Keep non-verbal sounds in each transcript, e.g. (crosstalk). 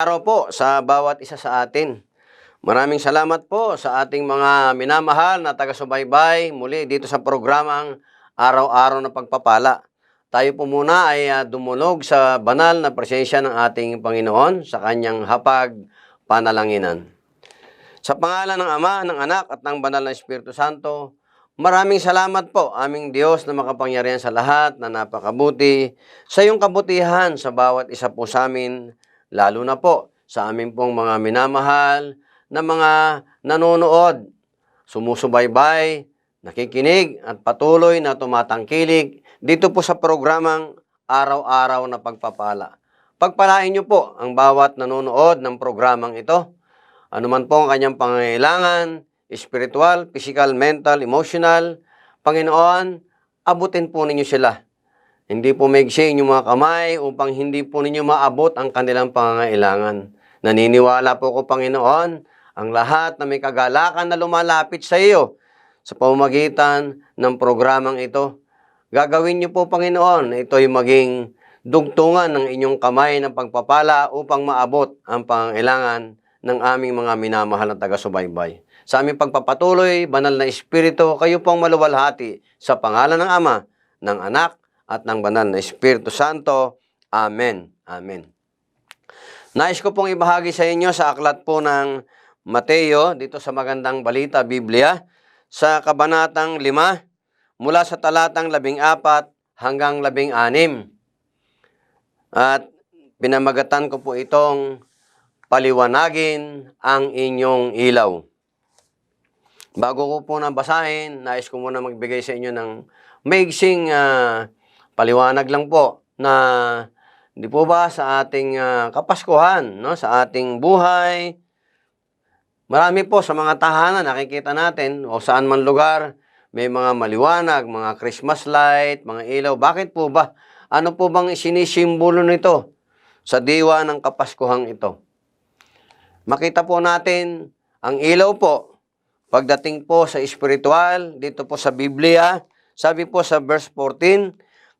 araw po sa bawat isa sa atin. Maraming salamat po sa ating mga minamahal na taga-subaybay muli dito sa programang Araw-araw na Pagpapala. Tayo po muna ay ah, dumulog sa banal na presensya ng ating Panginoon sa kanyang hapag panalanginan. Sa pangalan ng Ama, ng Anak at ng Banal na Espiritu Santo, maraming salamat po aming Diyos na makapangyarihan sa lahat na napakabuti sa iyong kabutihan sa bawat isa po sa amin, lalo na po sa amin pong mga minamahal na mga nanonood, sumusubaybay, nakikinig at patuloy na tumatangkilig dito po sa programang Araw-araw na Pagpapala. Pagpalain niyo po ang bawat nanonood ng programang ito ano man po ang kanyang pangangailangan, spiritual, physical, mental, emotional, Panginoon, abutin po ninyo sila. Hindi po maigsi inyong mga kamay upang hindi po ninyo maabot ang kanilang pangangailangan. Naniniwala po ko, Panginoon, ang lahat na may kagalakan na lumalapit sa iyo sa pamamagitan ng programang ito. Gagawin niyo po, Panginoon, na ito'y maging dugtungan ng inyong kamay ng pagpapala upang maabot ang pangangailangan ng aming mga minamahal na taga-subaybay. Sa aming pagpapatuloy, banal na Espiritu, kayo pong maluwalhati sa pangalan ng Ama, ng Anak, at ng banal na Espiritu Santo. Amen. Amen. Nais ko pong ibahagi sa inyo sa aklat po ng Mateo, dito sa Magandang Balita, Biblia, sa Kabanatang 5, mula sa talatang 14 hanggang 16. At pinamagatan ko po itong paliwanagin ang inyong ilaw. Bago ko po na basahin, nais ko muna magbigay sa inyo ng maigsing ah, paliwanag lang po na di po ba sa ating ah, kapaskuhan, no? sa ating buhay, marami po sa mga tahanan nakikita natin o saan man lugar, may mga maliwanag, mga Christmas light, mga ilaw. Bakit po ba? Ano po bang sinisimbolo nito sa diwa ng kapaskuhang ito? Makita po natin ang ilaw po pagdating po sa espiritual dito po sa Biblia. Sabi po sa verse 14,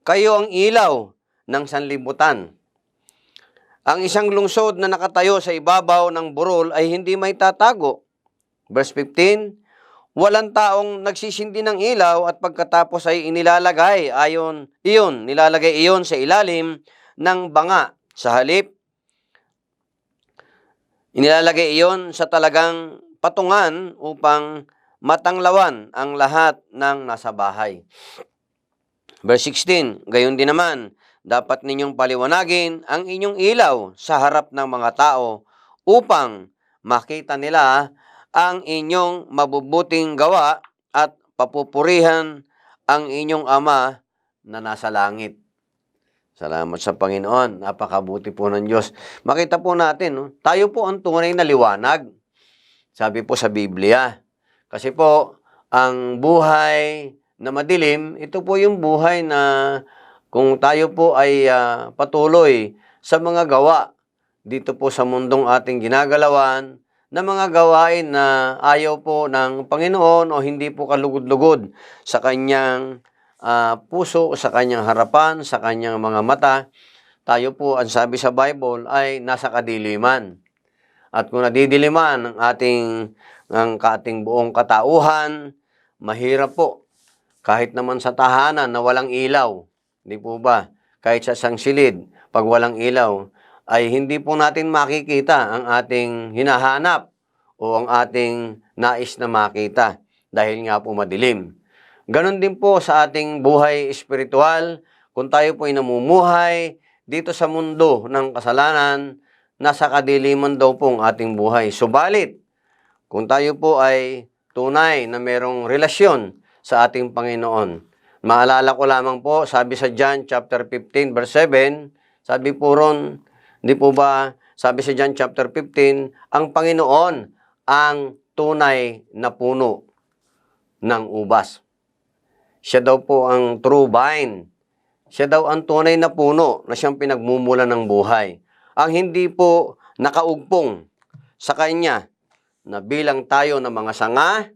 kayo ang ilaw ng sanlibutan. Ang isang lungsod na nakatayo sa ibabaw ng burol ay hindi may tatago. Verse 15, walang taong nagsisindi ng ilaw at pagkatapos ay inilalagay ayon iyon nilalagay iyon sa ilalim ng banga sa halip Inilalagay iyon sa talagang patungan upang matanglawan ang lahat ng nasa bahay. Verse 16, gayon din naman, dapat ninyong paliwanagin ang inyong ilaw sa harap ng mga tao upang makita nila ang inyong mabubuting gawa at papupurihan ang inyong ama na nasa langit. Salamat sa Panginoon. Napakabuti po ng Diyos. Makita po natin, no? tayo po ang tunay na liwanag. Sabi po sa Biblia. Kasi po, ang buhay na madilim, ito po yung buhay na kung tayo po ay ah, patuloy sa mga gawa dito po sa mundong ating ginagalawan, na mga gawain na ayaw po ng Panginoon o hindi po kalugod-lugod sa kanyang ah, puso, sa kanyang harapan, sa kanyang mga mata, tayo po, ang sabi sa Bible, ay nasa kadiliman. At kung nadidiliman ang ating, ang ating buong katauhan, mahirap po. Kahit naman sa tahanan na walang ilaw, di po ba? Kahit sa isang silid, pag walang ilaw, ay hindi po natin makikita ang ating hinahanap o ang ating nais na makita dahil nga po madilim. Ganon din po sa ating buhay espiritual, kung tayo po ay namumuhay dito sa mundo ng kasalanan, nasa kadiliman daw po ang ating buhay. Subalit, kung tayo po ay tunay na merong relasyon sa ating Panginoon, maalala ko lamang po, sabi sa John chapter 15 verse 7, sabi po ron, hindi po ba, sabi sa John chapter 15, ang Panginoon ang tunay na puno ng ubas. Siya daw po ang true vine. Siya daw ang tunay na puno na siyang pinagmumula ng buhay. Ang hindi po nakaugpong sa Kanya na bilang tayo ng mga sanga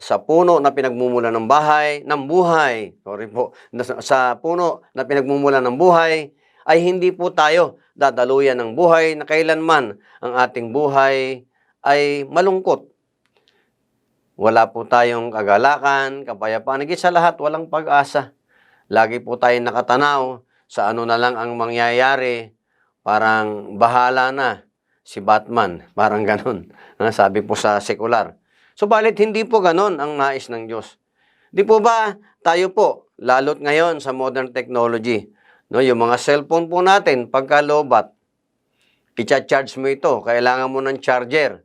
sa puno na pinagmumula ng bahay, ng buhay, sorry po, sa, puno na pinagmumula ng buhay, ay hindi po tayo dadaluyan ng buhay na kailanman ang ating buhay ay malungkot. Wala po tayong kagalakan, kapayapaan. Higit sa lahat, walang pag-asa. Lagi po tayong nakatanaw sa ano na lang ang mangyayari. Parang bahala na si Batman. Parang ganun. (laughs) Sabi po sa sekular. Subalit hindi po ganun ang nais ng Diyos. Di po ba tayo po, lalot ngayon sa modern technology, no, yung mga cellphone po natin, pagka lobat, i-charge mo ito, kailangan mo ng charger.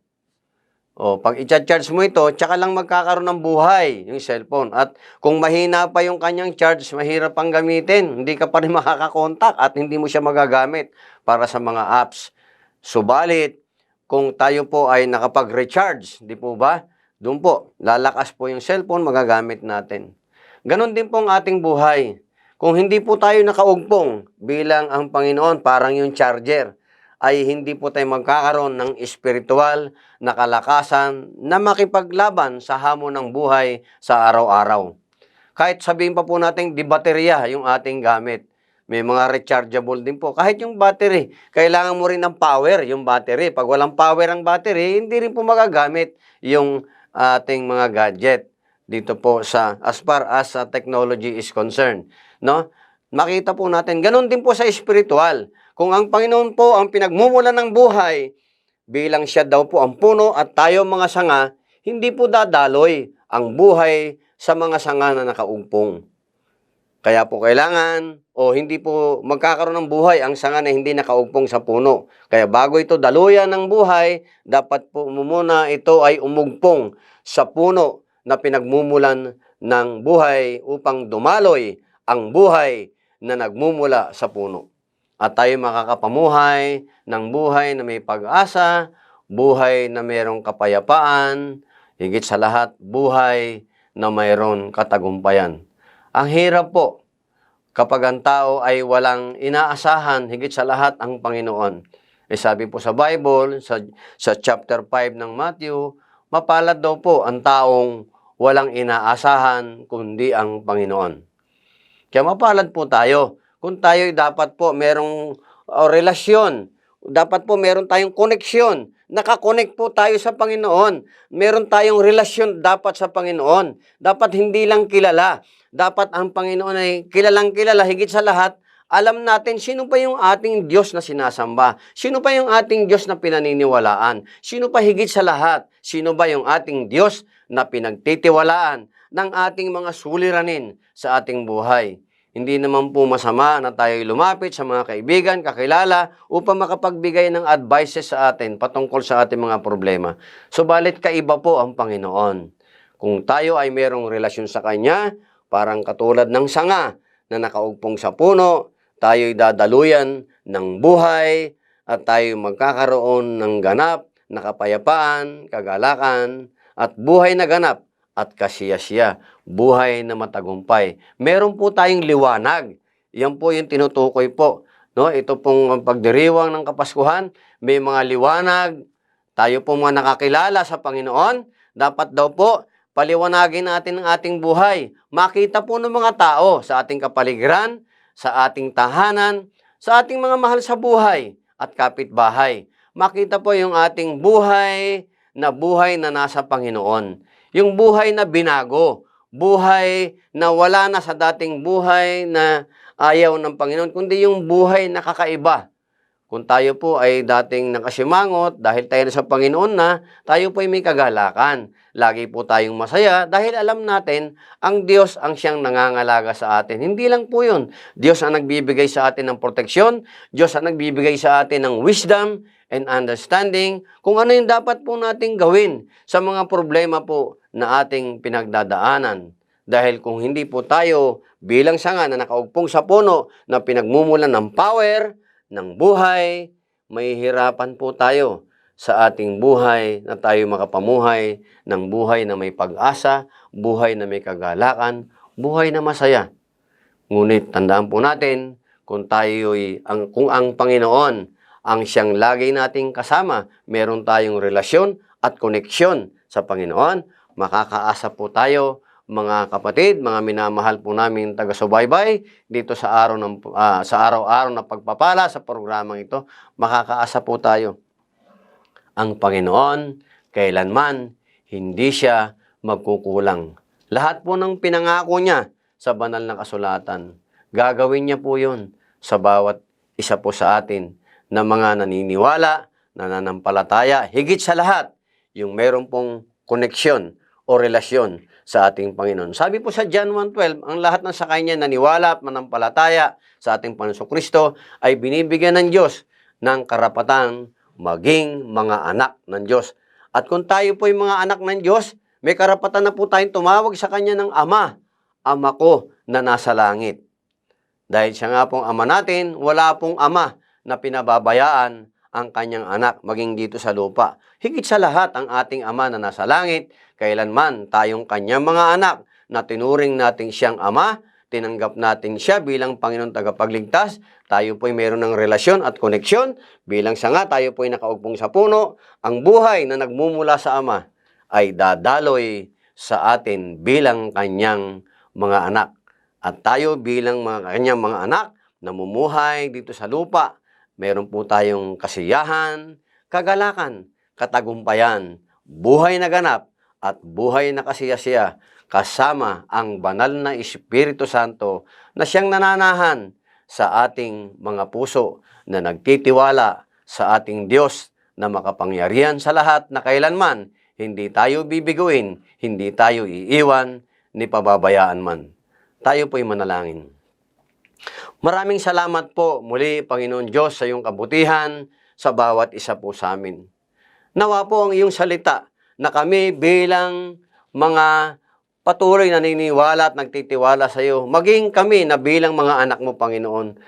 O, pag i-charge mo ito, tsaka lang magkakaroon ng buhay yung cellphone. At kung mahina pa yung kanyang charge, mahirap pang gamitin. Hindi ka pa rin (laughs) makakakontak at hindi mo siya magagamit para sa mga apps. Subalit, kung tayo po ay nakapag-recharge, di po ba? Doon po, lalakas po yung cellphone, magagamit natin. Ganon din po ang ating buhay. Kung hindi po tayo nakaugpong bilang ang Panginoon, parang yung charger, ay hindi po tayo magkakaroon ng espiritual na kalakasan na makipaglaban sa hamon ng buhay sa araw-araw. Kahit sabihin pa po natin, di baterya yung ating gamit. May mga rechargeable din po. Kahit yung battery, kailangan mo rin ng power yung battery. Pag walang power ang battery, hindi rin po magagamit yung ating mga gadget dito po sa as far as uh, technology is concerned, no? Makita po natin, ganun din po sa spiritual. Kung ang Panginoon po ang pinagmumula ng buhay, bilang siya daw po ang puno at tayo mga sanga, hindi po dadaloy ang buhay sa mga sanga na nakaugpong. Kaya po kailangan o hindi po magkakaroon ng buhay ang sanga na hindi nakaugpong sa puno. Kaya bago ito daluyan ng buhay, dapat po muna ito ay umugpong sa puno na pinagmumulan ng buhay upang dumaloy ang buhay na nagmumula sa puno. At tayo makakapamuhay ng buhay na may pag-asa, buhay na mayroong kapayapaan, higit sa lahat, buhay na mayroon katagumpayan. Ang hirap po kapag ang tao ay walang inaasahan, higit sa lahat ang Panginoon. Eh sabi po sa Bible, sa, sa chapter 5 ng Matthew, mapalad daw po ang taong walang inaasahan kundi ang Panginoon. Kaya mapalad po tayo. Kung tayo dapat po merong uh, relasyon, dapat po meron tayong koneksyon. Nakakonect po tayo sa Panginoon. Meron tayong relasyon dapat sa Panginoon. Dapat hindi lang kilala. Dapat ang Panginoon ay kilalang kilala higit sa lahat. Alam natin sino pa yung ating Diyos na sinasamba. Sino pa yung ating Diyos na pinaniniwalaan. Sino pa higit sa lahat. Sino ba yung ating Diyos na pinagtitiwalaan ng ating mga suliranin sa ating buhay. Hindi naman po masama na tayo lumapit sa mga kaibigan, kakilala, upang makapagbigay ng advices sa atin patungkol sa ating mga problema. Subalit kaiba po ang Panginoon. Kung tayo ay mayroong relasyon sa Kanya, parang katulad ng sanga na nakaugpong sa puno, tayo'y dadaluyan ng buhay at tayo magkakaroon ng ganap na kapayapaan, kagalakan, at buhay na ganap at kasiyasiya, buhay na matagumpay. Meron po tayong liwanag. Yan po yung tinutukoy po. No, ito pong pagdiriwang ng Kapaskuhan, may mga liwanag. Tayo po mga nakakilala sa Panginoon, dapat daw po paliwanagin natin ang ating buhay. Makita po ng mga tao sa ating kapaligiran, sa ating tahanan, sa ating mga mahal sa buhay at kapitbahay. Makita po yung ating buhay na buhay na nasa Panginoon. Yung buhay na binago, buhay na wala na sa dating buhay na ayaw ng Panginoon, kundi yung buhay na kakaiba. Kung tayo po ay dating nakasimangot dahil tayo na sa Panginoon na, tayo po ay may kagalakan. Lagi po tayong masaya dahil alam natin ang Diyos ang siyang nangangalaga sa atin. Hindi lang po yun. Diyos ang nagbibigay sa atin ng proteksyon, Diyos ang nagbibigay sa atin ng wisdom and understanding kung ano yung dapat po nating gawin sa mga problema po na ating pinagdadaanan. Dahil kung hindi po tayo bilang sanga na nakaugpong sa puno na pinagmumulan ng power, ng buhay, may hirapan po tayo sa ating buhay na tayo makapamuhay ng buhay na may pag-asa, buhay na may kagalakan, buhay na masaya. Ngunit tandaan po natin kung tayo'y ang kung ang Panginoon ang siyang lagi nating kasama, meron tayong relasyon at koneksyon sa Panginoon, makakaasa po tayo, mga kapatid, mga minamahal po namin taga-subaybay dito sa araw ng ah, sa araw-araw na pagpapala sa programang ito, makakaasa po tayo. Ang Panginoon kailanman hindi siya magkukulang. Lahat po ng pinangako niya sa banal na kasulatan, gagawin niya po 'yon sa bawat isa po sa atin na mga naniniwala, nananampalataya, higit sa lahat, yung meron pong koneksyon o relasyon sa ating Panginoon. Sabi po sa John 1.12, ang lahat ng sa kanya naniwala at manampalataya sa ating Panginoon Kristo ay binibigyan ng Diyos ng karapatang maging mga anak ng Diyos. At kung tayo po yung mga anak ng Diyos, may karapatan na po tayong tumawag sa Kanya ng Ama, Ama ko na nasa langit. Dahil siya nga pong Ama natin, wala pong Ama na pinababayaan ang kanyang anak maging dito sa lupa. Higit sa lahat ang ating Ama na nasa langit, kailanman tayong kanyang mga anak na tinuring natin siyang Ama, tinanggap natin siya bilang Panginoon tagapagligtas, tayo po'y meron ng relasyon at koneksyon, bilang sa nga tayo po'y nakaugpong sa puno, ang buhay na nagmumula sa Ama ay dadaloy sa atin bilang kanyang mga anak. At tayo bilang mga kanyang mga anak, namumuhay dito sa lupa, meron po tayong kasiyahan, kagalakan, katagumpayan, buhay na ganap, at buhay na kasiyasiya kasama ang banal na Espiritu Santo na siyang nananahan sa ating mga puso na nagtitiwala sa ating Diyos na makapangyarihan sa lahat na kailanman hindi tayo bibiguin, hindi tayo iiwan, ni pababayaan man. Tayo po'y manalangin. Maraming salamat po muli, Panginoon Diyos, sa iyong kabutihan sa bawat isa po sa amin. Nawa po ang iyong salita na kami bilang mga patuloy na naniniwala at nagtitiwala sa iyo, maging kami na bilang mga anak mo, Panginoon,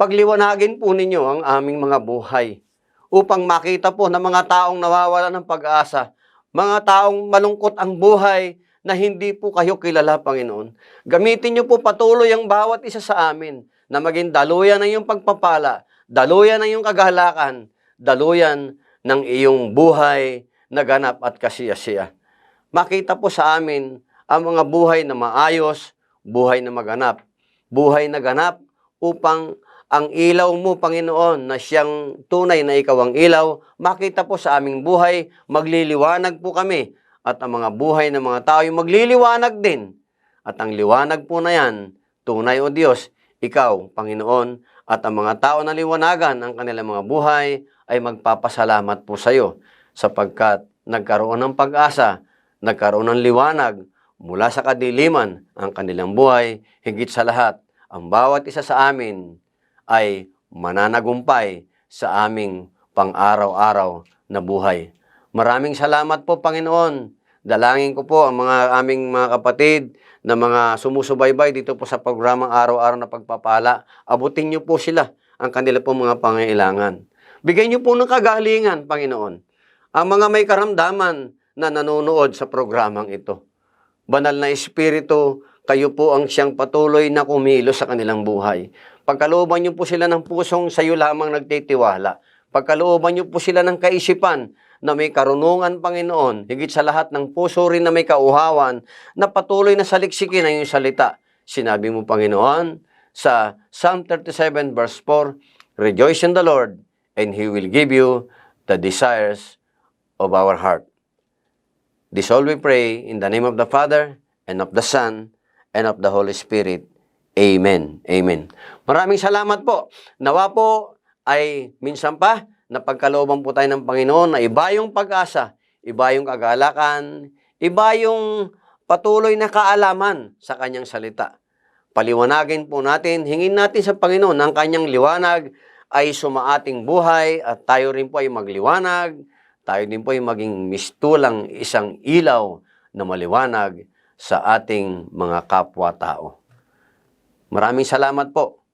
pagliwanagin po ninyo ang aming mga buhay upang makita po ng mga taong nawawala ng pag-asa, mga taong malungkot ang buhay na hindi po kayo kilala, Panginoon. Gamitin niyo po patuloy ang bawat isa sa amin na maging daluyan ng iyong pagpapala, daluyan ng iyong kagalakan, daluyan ng iyong buhay na ganap at kasiyasiya. Makita po sa amin ang mga buhay na maayos, buhay na maganap, buhay na ganap upang ang ilaw mo, Panginoon, na siyang tunay na ikaw ang ilaw, makita po sa aming buhay, magliliwanag po kami at ang mga buhay ng mga tao ay magliliwanag din. At ang liwanag po na yan, tunay o Diyos, ikaw, Panginoon, at ang mga tao na liwanagan ang kanilang mga buhay ay magpapasalamat po sa iyo sapagkat nagkaroon ng pag-asa, nagkaroon ng liwanag mula sa kadiliman ang kanilang buhay, higit sa lahat, ang bawat isa sa amin ay mananagumpay sa aming pang-araw-araw na buhay. Maraming salamat po, Panginoon. Dalangin ko po ang mga aming mga kapatid na mga sumusubaybay dito po sa programang araw-araw na pagpapala. Abutin niyo po sila ang kanila po mga pangailangan. Bigay niyo po ng kagalingan, Panginoon. Ang mga may karamdaman na nanonood sa programang ito. Banal na Espiritu, kayo po ang siyang patuloy na kumilos sa kanilang buhay. Pagkalooban niyo po sila ng pusong sa iyo lamang nagtitiwala. Pagkalooban niyo po sila ng kaisipan na may karunungan, Panginoon, higit sa lahat ng puso rin na may kauhawan, na patuloy na saliksikin ang iyong salita. Sinabi mo, Panginoon, sa Psalm 37 verse 4, Rejoice in the Lord, and He will give you the desires of our heart. This all we pray in the name of the Father, and of the Son, and of the Holy Spirit. Amen. Amen. Maraming salamat po. Nawa po ay minsan pa na pagkalooban po tayo ng Panginoon na iba yung pag-asa, iba yung kagalakan, iba yung patuloy na kaalaman sa kanyang salita. Paliwanagin po natin, hingin natin sa Panginoon ang kanyang liwanag ay sumaating buhay at tayo rin po ay magliwanag, tayo din po ay maging mistulang isang ilaw na maliwanag sa ating mga kapwa-tao. Maraming salamat po.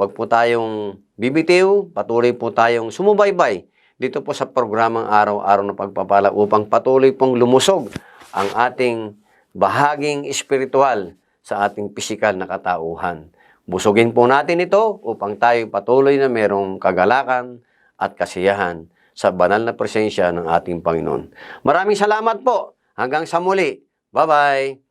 Huwag po tayong bibitiw, patuloy po tayong sumubaybay dito po sa programang araw-araw na pagpapala upang patuloy pong lumusog ang ating bahaging espiritual sa ating pisikal na katauhan. Busugin po natin ito upang tayo patuloy na merong kagalakan at kasiyahan sa banal na presensya ng ating Panginoon. Maraming salamat po. Hanggang sa muli. Bye-bye.